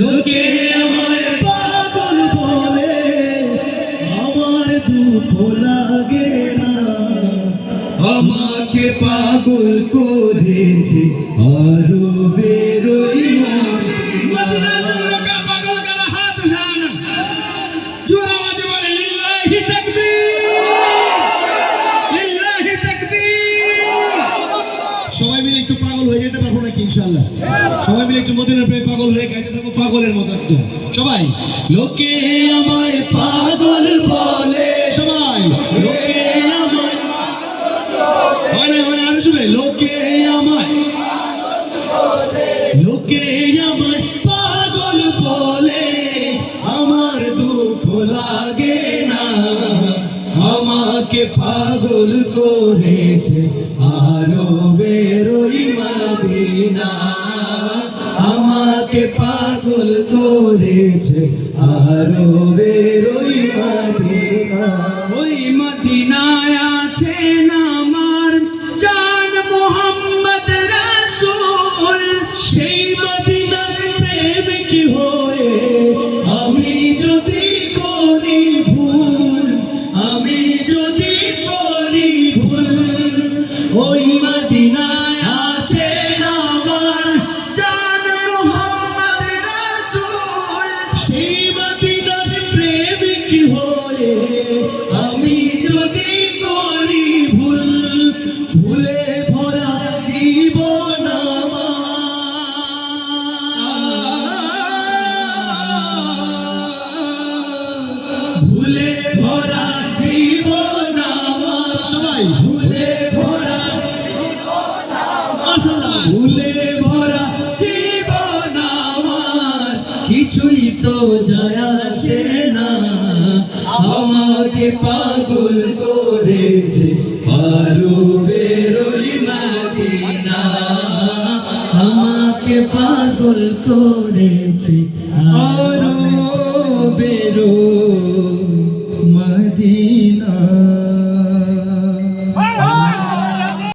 লোকে আমার পাগল বলে আমার দুঃখ লাগে না। আমাকে পাগল করেছে আরও বেরোই নাকি ইনশাল্লাহ সবাই মিলে একটু মদিনার প্রেমে পাগল হয়ে গাইতে থাকব, পাগলের মতো একদম। সবাই, লোকে আমায় পাগল বলে। সবাই আমার দুঃখ লাগে না। আমাকে পাগল করেছে আরও আমাকে পাগল করেছে, আরও বেরোই মদিনা। ওই মদিনায় না আমার জান মোহাম্মদ রাসূল? সেই মদিনার প্রেমিক হয়ে আমি সেই মদিনার প্রেমিক হয়ে আমি যদি করি ভুল, ভুলে ভরা জীবন। ভুলে ভরা জীবন সবাই, ভুলে আমাকে পাগল করেছে। পারো বেরোই মাদিনা। আমাকে পাগল করেছে। আরও বেরো মাদিনা।